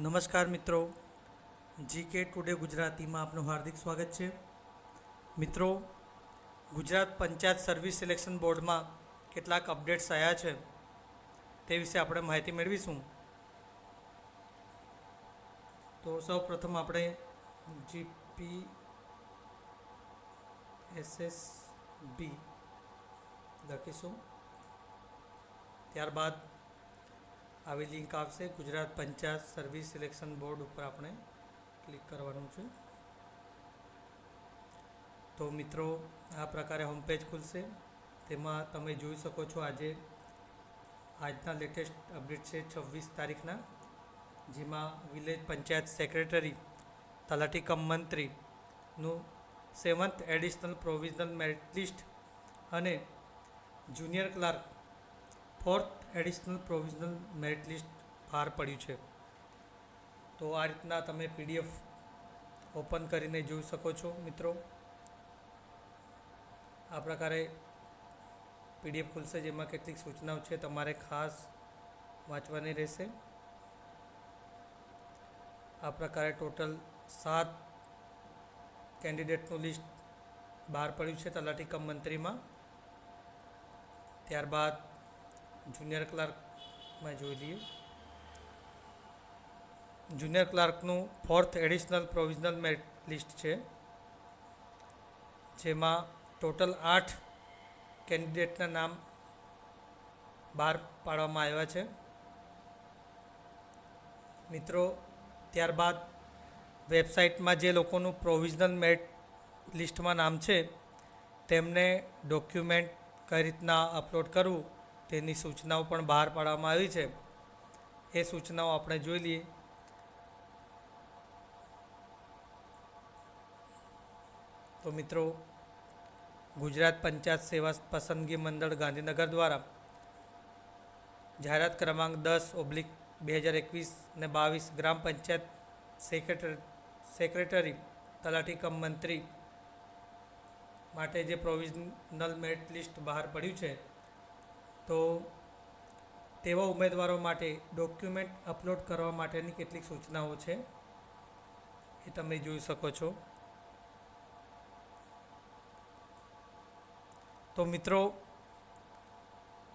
નમસ્કાર મિત્રો. GK today ગુજરાતીમાં આપનું હાર્દિક સ્વાગત છે. મિત્રો, ગુજરાત પંચાયત સર્વિસ સિલેક્શન બોર્ડમાં કેટલાક અપડેટ્સ આવ્યા છે તે વિશે આપણે માહિતી મેળવીશું. તો સૌ પ્રથમ આપણે જીપી એસએસબી લખીશું. ત્યારબાદ આવી લિંક આવશે. Gujarat panchayat service selection board ઉપર આપણે ક્લિક કરવાનું છે. તો મિત્રો, આ પ્રકારે હોમ પેજ ખુલશે. તેમાં તમે જોઈ શકો છો આજે આજના લેટેસ્ટ અપડેટ છે છવ્વીસ તારીખના, જેમાં village panchayat secretary talati cum મંત્રીનું seventh additional provisional merit list અને junior clerk fourth additional provisional merit list બહાર પડ્યું છે. તો આ રીતના તમે પીડીએફ ઓપન કરીને જોઈ શકો છો મિત્રો. આ પ્રકારે પીડીએફ ખુલશે જેમાં કેટલીક સૂચનાઓ છે તમારે ખાસ વાંચવાની રહેશે. આ પ્રકારે ટોટલ સાત કેન્ડિડેટનું લિસ્ટ બહાર પડ્યું છે તલાટી કમ મંત્રીમાં. ત્યારબાદ જુનિયર ક્લાર્કમાં જોઈ લઈએ. Junior ક્લાર્કનું fourth additional provisional merit list છે, જેમાં ટોટલ આઠ કેન્ડિડેટના નામ બહાર પાડવામાં આવ્યા છે. મિત્રો, ત્યારબાદ વેબસાઇટમાં જે લોકોનું પ્રોવિઝનલ મેરિટ લિસ્ટમાં નામ છે, તેમને ડોક્યુમેન્ટ કઈ રીતના અપલોડ કરવું તેની સૂચનાઓ પણ બહાર પાડવામાં આવી છે. એ સૂચનાઓ આપણે જોઈ લઈએ. તો મિત્રો, ગુજરાત પંચાયત સેવા પસંદગી મંડળ ગાંધીનગર દ્વારા જાહેરાત ક્રમાંક દસ ઓબ્લિક બે હજાર એકવીસ ને બાવીસ ગ્રામ પંચાયત સેક્રેટરી સેક્રેટરી તલાટી કમ મંત્રી માટે જે પ્રોવિઝનલ મેરિટ લિસ્ટ બહાર પડ્યું છે તો તેવા ઉમેદવારો માટે ડોક્યુમેન્ટ અપલોડ કરવા માટેની કેટલીક સૂચનાઓ છે એ તમે જોઈ શકો છો. તો મિત્રો,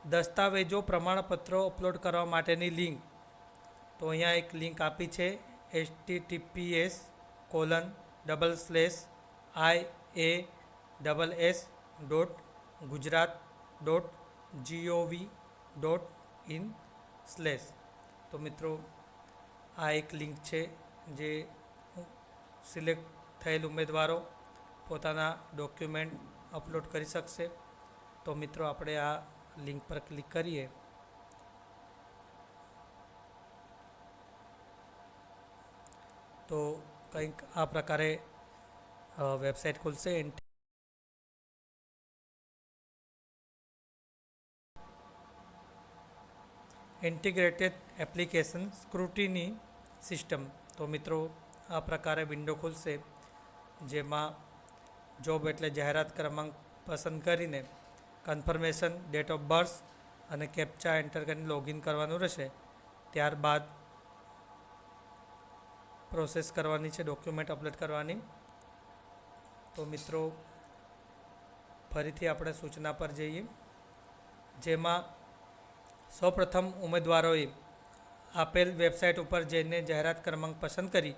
દસ્તાવેજો પ્રમાણપત્રો અપલોડ કરવા માટેની લિંક, તો અહીંયા એક લિંક આપી છે H TPS colon double slash I A double S dot Gujarat dot GOV dot in slash તો મિત્રો, આ એક લિંક છે જે સિલેક્ટ થયેલ ઉમેદવારો પોતાના ડોક્યુમેન્ટ અપલોડ કરી શકશે. તો મિત્રો, આપણે આ લિંક પર ક્લિક કરીએ. તો કંઈક આ પ્રકારે વેબસાઇટ ખુલશે. Integrated application scrutiny system. તો મિત્રો, આ પ્રકારે વિન્ડો ખુલશે, જેમાં જોબ એટલે જાહેરાત ક્રમાંક પસંદ કરીને કન્ફર્મેશન, ડેટ ઓફ બર્થ અને કેપ્ચા એન્ટર કરીને લોગિન કરવાનું રહેશે. ત્યારબાદ પ્રોસેસ કરવાની છે, ડોક્યુમેન્ટ અપલોડ કરવાની. તો મિત્રો, ફરીથી આપણે સૂચના પર જઈએ, જેમાં સૌપ્રથમ ઉમેદવારોએ આપેલ વેબસાઇટ ઉપર જઈને જાહેરાત ક્રમાંક પસંદ કરી,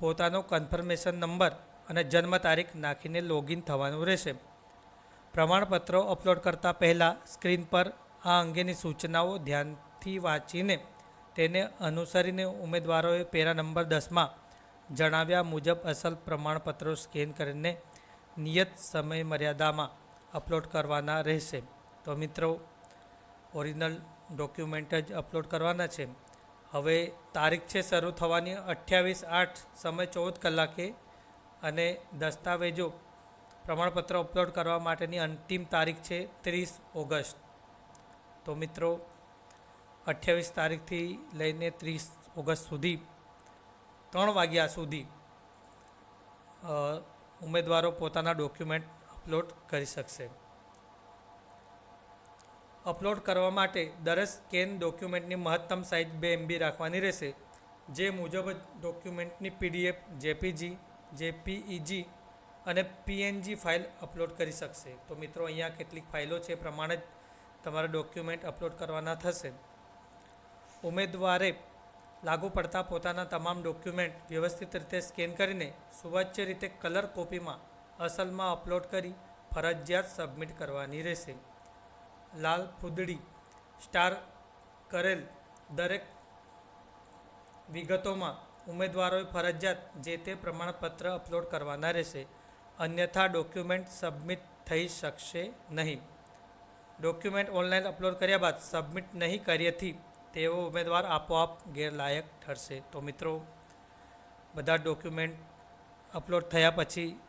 પોતાનો કન્ફર્મેશન નંબર અને જન્મ તારીખ નાખીને લોગિન થવાનું રહેશે. પ્રમાણપત્રો અપલોડ કરતાં પહેલાં સ્ક્રીન પર આ અંગેની સૂચનાઓ ધ્યાનથી વાંચીને તેને અનુસરીને ઉમેદવારોએ પેરા નંબર દસમાં જણાવ્યા મુજબ અસલ પ્રમાણપત્રો સ્કેન કરીને નિયત સમય મર્યાદામાં અપલોડ કરવાના રહેશે. તો મિત્રો ઓરિજિનલ ડોક્યુમેન્ટ જ અપલોડ કરવાના છે. હવે તારીખ છે શરૂ થવાની અઠ્યાવીસ આઠ સમય ચૌદ કલાકે અને દસ્તાવેજો પ્રમાણપત્ર અપલોડ કરવા માટેની અંતિમ તારીખ છે ત્રીસ ઓગસ્ટ. તો મિત્રો, અઠ્યાવીસ તારીખથી લઈને ત્રીસ ઓગસ્ટ સુધી, ત્રણ વાગ્યા સુધી ઉમેદવારો પોતાના ડોક્યુમેન્ટ અપલોડ કરી શકશે. અપલોડ કરવા માટે દરેક સ્કેન ડોક્યુમેન્ટની મહત્તમ સાઇઝ બે એમબી રાખવાની રહેશે. જે મુજબ જ ડોક્યુમેન્ટની પીડીએફ, જેપીજી, જેપીઈજી અને પીએનજી ફાઇલ અપલોડ કરી શકશે. તો મિત્રો, અહીંયા કેટલીક ફાઇલો છે પ્રમાણે જ તમારા ડોક્યુમેન્ટ અપલોડ કરવાના થશે. ઉમેદવારે લાગુ પડતા પોતાના તમામ ડોક્યુમેન્ટ વ્યવસ્થિત રીતે સ્કેન કરીને સુવાચ્ય રીતે કલર કોપીમાં અસલમાં અપલોડ કરી ફરજિયાત સબમિટ કરવાની રહેશે. લાલ ફૂદડી, સ્ટાર કરેલ દરેક વિગતોમાં ઉમેદવારોએ ફરજિયાત જે તે પ્રમાણપત્ર અપલોડ કરવાના રહેશે. અન્યથા ડોક્યુમેન્ટ સબમિટ થઈ શકશે નહીં. ડોક્યુમેન્ટ ઓનલાઈન અપલોડ કર્યા બાદ સબમિટ નહીં કરીએથી તેઓ ઉમેદવાર આપોઆપ ગેરલાયક ઠરશે. તો મિત્રો, બધા ડોક્યુમેન્ટ અપલોડ થયા પછી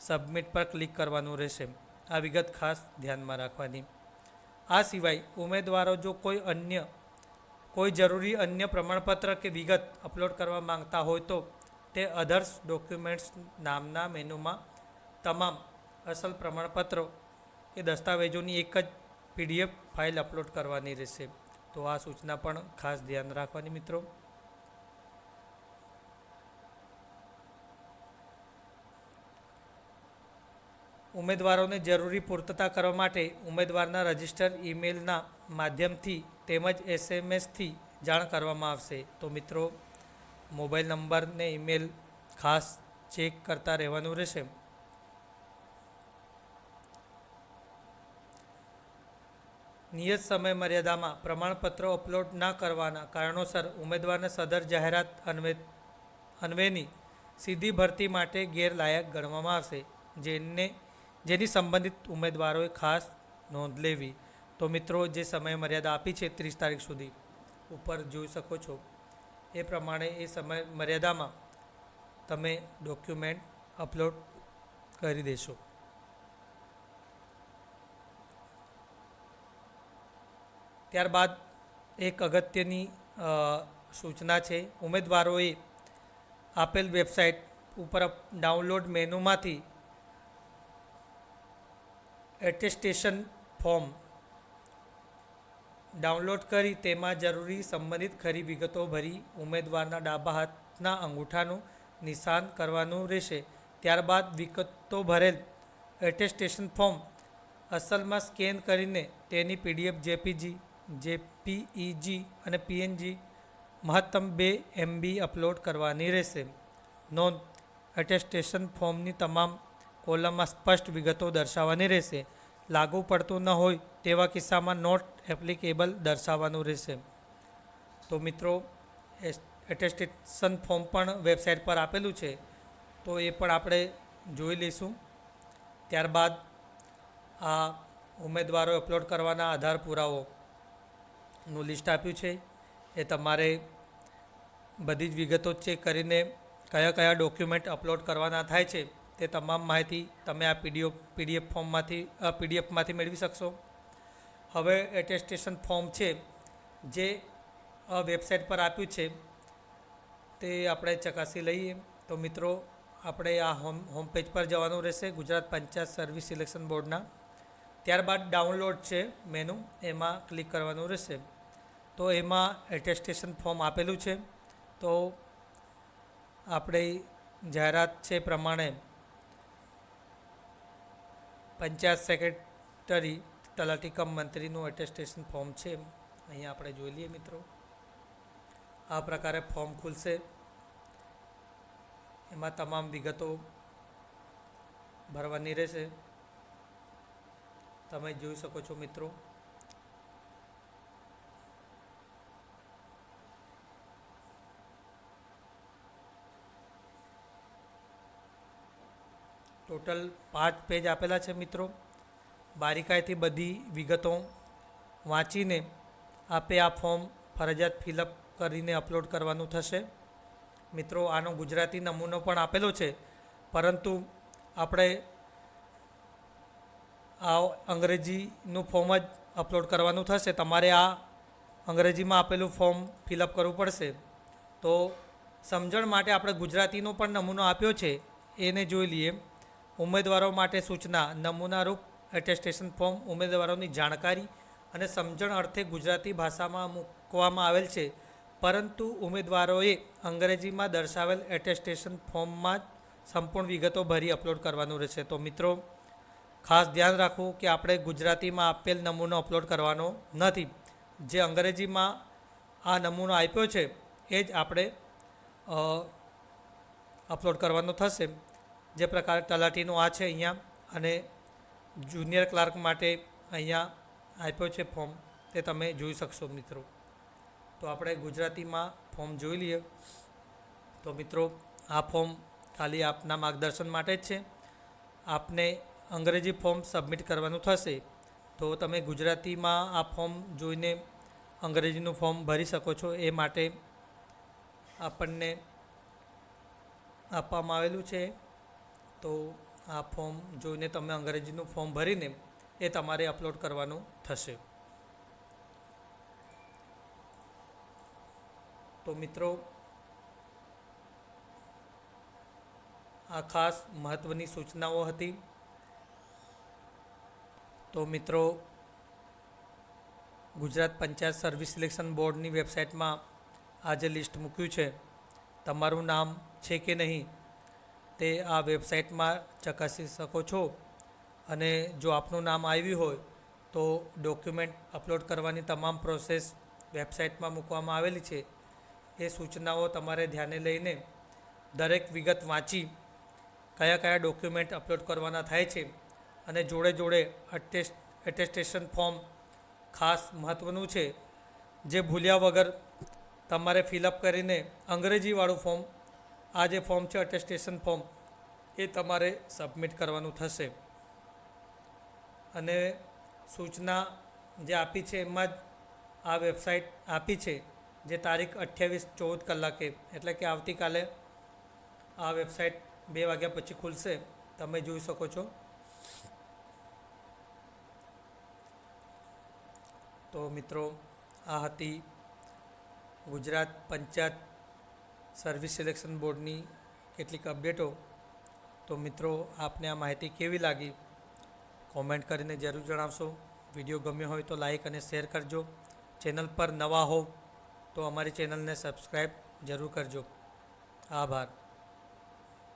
સબમિટ પર ક્લિક કરવાનું રહેશે. આ વિગત ખાસ ધ્યાનમાં રાખવાની. આ સિવાય ઉમેદવારો જો કોઈ અન્ય, કોઈ જરૂરી અન્ય પ્રમાણપત્ર કે વિગત અપલોડ કરવા માંગતા હોય તો તે અધર્સ ડોક્યુમેન્ટ્સ નામના મેનુમાં તમામ અસલ પ્રમાણપત્રો કે દસ્તાવેજોની એક જ પીડીએફ ફાઇલ અપલોડ કરવાની રહેશે. તો આ સૂચના પણ ખાસ ધ્યાન રાખવાની મિત્રો. ઉમેદવારોને જરૂરી પૂર્તતા કરવા માટે ઉમેદવારના રજિસ્ટર ઈમેલના માધ્યમથી તેમજ એસએમએસથી જાણ કરવામાં આવશે. તો મિત્રો, મોબાઈલ નંબરને ઈમેલ ખાસ ચેક કરતા રહેવાનું રહેશે. નિયત સમય મર્યાદામાં પ્રમાણપત્ર અપલોડ ના કરવાના કારણોસર ઉમેદવારને સદર જાહેરાત અન્વે, અન્વેની સીધી ભરતી માટે ગેરલાયક ગણવામાં આવશે, જેને જેની સંબંધિત ઉમેદવારોએ ખાસ નોંધ લેવી, તો મિત્રો જે સમય મર્યાદા આપી છે ત્રીસ તારીખ સુધી, ઉપર જોઈ શકો છો. એ પ્રમાણે એ સમય મર્યાદામાં તમે ડોક્યુમેન્ટ અપલોડ કરી દેશો. ત્યારબાદ એક અગત્યની સૂચના છે. ઉમેદવારોએ આપેલ વેબસાઇટ ઉપર ડાઉનલોડ મેનુમાંથી એટેસ્ટેશન ફોર્મ ડાઉનલોડ કરી તેમાં જરૂરી સંબંધિત ખરી વિગતો ભરી ઉમેદવારના ડાબા હાથના અંગૂઠાનું નિશાન કરવાનું રહેશે. ત્યારબાદ વિગતો ભરેલ એટેસ્ટેશન ફોર્મ અસલમાં સ્કેન કરીને તેની પીડીએફ જેપીજી, જેપીઈજી અને પીએનજી મહત્તમ બે એમબી અપલોડ કરવાની રહેશે. નોંધ, એટેસ્ટેશન ફોર્મની તમામ કોલમમાં સ્પષ્ટ વિગતો દર્શાવવાની રહેશે. લાગુ પડતું ન હોય તેવા કિસ્સામાં નોટ એપ્લિકેબલ દર્શાવવાનું રહેશે. તો મિત્રો એટેસ્ટેશન ફોર્મ પણ વેબસાઇટ પર આપેલું છે. તો એ પણ આપણે જોઈ લઈશું. ત્યારબાદ આ ઉમેદવારો અપલોડ કરવાના આધાર પુરાવોનું લિસ્ટ આપ્યું છે. એ તમારે બધી જ વિગતો ચેક કરીને કયા કયા ડોક્યુમેન્ટ અપલોડ કરવાના થાય છે. તે તમામ માહિતી તમે આ પીડીએફ પીડીએફ ફોર્મમાંથી પીડીએફમાંથી મેળવી શકશો. હવે એટેસ્ટેશન ફોર્મ છે, જે વેબસાઇટ પર આપ્યું છે, તે આપણે ચકાસી લઈએ. તો મિત્રો, આપણે આ હોમ હોમ પેજ પર જવાનું રહેશે, ગુજરાત પંચાયત સર્વિસ સિલેક્શન બોર્ડના. ત્યારબાદ ડાઉનલોડ છે મેનુ, એમાં ક્લિક કરવાનું રહેશે. તો એમાં એટેસ્ટેશન ફોર્મ આપેલું છે. તો આપણે જાહેરાત છે પ્રમાણે પંચાયત સેક્રેટરી તલાટી કમ મંત્રીનું એટેસ્ટેશન ફોર્મ છે. અહીંયા આપણે જોઈ લઈએ મિત્રો. આ પ્રકારે ફોર્મ ખુલશે. એમાં તમામ વિગતો ભરવાની રહેશે. તમે જોઈ શકો છો મિત્રો. ટોટલ પાંચ પેજ આપેલા છે મિત્રો. બારીકાઈથી બધી વિગતો વાંચીને આપે આ ફોર્મ ફરજિયાત ફિલઅપ કરીને અપલોડ કરવાનું થશે. મિત્રો, આનો ગુજરાતી નમૂનો પણ આપેલો છે. પરંતુ આપણે આ અંગ્રેજીનું ફોર્મ જ અપલોડ કરવાનું થશે. તમારે આ અંગ્રેજીમાં આપેલું ફોર્મ ફિલઅપ કરવું પડશે. તો સમજણ માટે આપણે ગુજરાતીનો પણ નમૂનો આપ્યો છે. એને જોઈ લઈએ. ઉમેદવારો માટે સૂચના નમૂનારૂપ એટેસ્ટેશન ફોર્મ, ઉમેદવારોની જાણકારી અને સમજણ અર્થે ગુજરાતી ભાષામાં મૂકવામાં આવેલ છે. પરંતુ ઉમેદવારોએ અંગ્રેજીમાં દર્શાવેલ એટેસ્ટેશન ફોર્મમાં જ સંપૂર્ણ વિગતો ભરી અપલોડ કરવાનું રહેશે. તો મિત્રો, ખાસ ધ્યાન રાખવું કે આપણે ગુજરાતીમાં આપેલ નમૂનો અપલોડ કરવાનો નથી. જે અંગ્રેજીમાં આ નમૂનો આપ્યો છે, એ જ આપણે અપલોડ કરવાનો થશે. જે પ્રકારે તલાટીનું આ છે અહીંયા અને જુનિયર ક્લાર્ક માટે અહીંયા આપ્યો છે ફોર્મ. તે તમે જોઈ શકશો મિત્રો. તો આપણે ગુજરાતીમાં ફોર્મ જોઈ લઈએ. તો મિત્રો, આ ફોર્મ ખાલી આપના માર્ગદર્શન માટે જ છે. આપને અંગ્રેજી ફોર્મ સબમિટ કરવાનું થશે તો તમે ગુજરાતીમાં આ ફોર્મ જોઈને અંગ્રેજીનું ફોર્મ ભરી શકો છો. એ માટે આપણને આપવામાં આવેલું છે તો આ ફોર્મ જોઈને તમે અંગ્રેજીનું ફોર્મ ભરીને એ તમારે અપલોડ કરવાનું થશે. તો મિત્રો, આ ખાસ મહત્ત્વની સૂચનાઓ હતી. તો મિત્રો, ગુજરાત પંચાયત સર્વિસ સિલેક્શન બોર્ડની વેબસાઇટમાં આ જે લિસ્ટ મૂક્યું છે, તમારું નામ છે કે નહીં તે આ વેબસાઇટમાં ચકાસી શકો છો. અને જો આપનું નામ આવ્યું હોય, તો ડોક્યુમેન્ટ અપલોડ કરવાની તમામ પ્રોસેસ વેબસાઇટમાં મૂકવામાં આવેલી છે. એ સૂચનાઓ તમારે ધ્યાને લઈને દરેક વિગત વાંચી કયા કયા ડોક્યુમેન્ટ અપલોડ કરવાના થાય છે અને જોડે જોડે અટેસ્ટ એટેસ્ટેશન ફોર્મ ખાસ મહત્ત્વનું છે. જે ભૂલ્યા વગર તમારે ફિલઅપ કરીને અંગ્રેજીવાળું ફોર્મ આ જે ફોર્મ છે અટેસ્ટેશન ફોર્મ, એ તમારે સબમિટ કરવાનું થશે. અને સૂચના જે આપી છે, એમાં જ આ વેબસાઇટ આપી છે, જે તારીખ અઠ્યાવીસ ચૌદ કલાકે, એટલે કે આવતીકાલે આ વેબસાઇટ બે વાગ્યા પછી ખુલશે. તમે જોઈ શકો છો. તો મિત્રો, આ હતી ગુજરાત પંચાયત સર્વિસ સિલેક્શન બોર્ડની કેટલીક અપડેટો. તો મિત્રો, આપને આ માહિતી કેવી લાગી? કોમેન્ટ કરીને જરૂર જણાવશો. વીડિયો ગમ્યો હોય તો લાઈક અને શેર કરજો. ચેનલ પર નવા હો તો અમારી ચેનલને સબસ્ક્રાઈબ જરૂર કરજો. આભાર.